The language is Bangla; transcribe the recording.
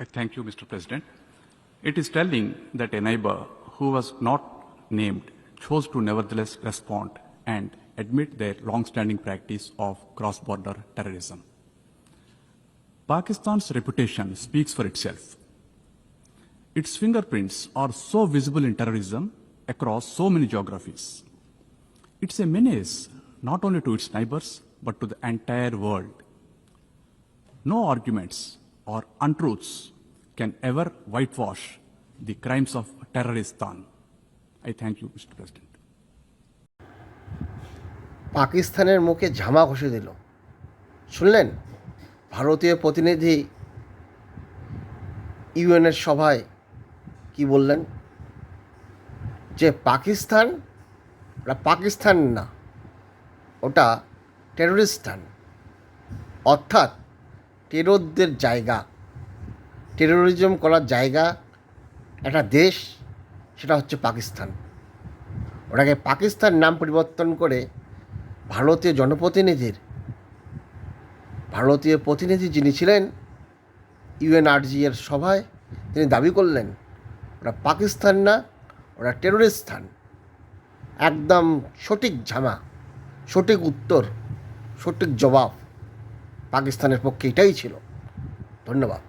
I thank you, Mr. President. It is telling that a neighbor who was not named chose to nevertheless respond and admit their long-standing practice of cross-border terrorism. Pakistan's reputation speaks for itself. Its fingerprints are so visible in terrorism across so many geographies. It's a menace not only to its neighbors but to the entire world. No arguments or untruths can ever whitewash the crimes of terroristan. I thank you, Mr. President. পাকিস্তানের মুখে ঝামা ঘষে দিল শুনলেন ভারতীয় প্রতিনিধি ইউএনের সভায় কি বললেন যে পাকিস্তান ওটা পাকিস্তান না ওটা টেরোরিস্তান অর্থাৎ টেরোরদের জায়গা। টেরোরিজম করার জায়গা, একটা দেশ, সেটা হচ্ছে পাকিস্তান। ওটাকে পাকিস্তান নাম পরিবর্তন করে ভারতীয় জনপ্রতিনিধির, ভারতীয় প্রতিনিধি যিনি ছিলেন ইউএনআরজি এর সভায় তিনি দাবি করলেন, ওরা পাকিস্তান না, ওরা টেরোরিস্ট স্থান। একদম সঠিক ঝামা, সঠিক উত্তর, সঠিক জবাব। পাকিস্তানের পক্ষে এটাই ছিল। ধন্যবাদ।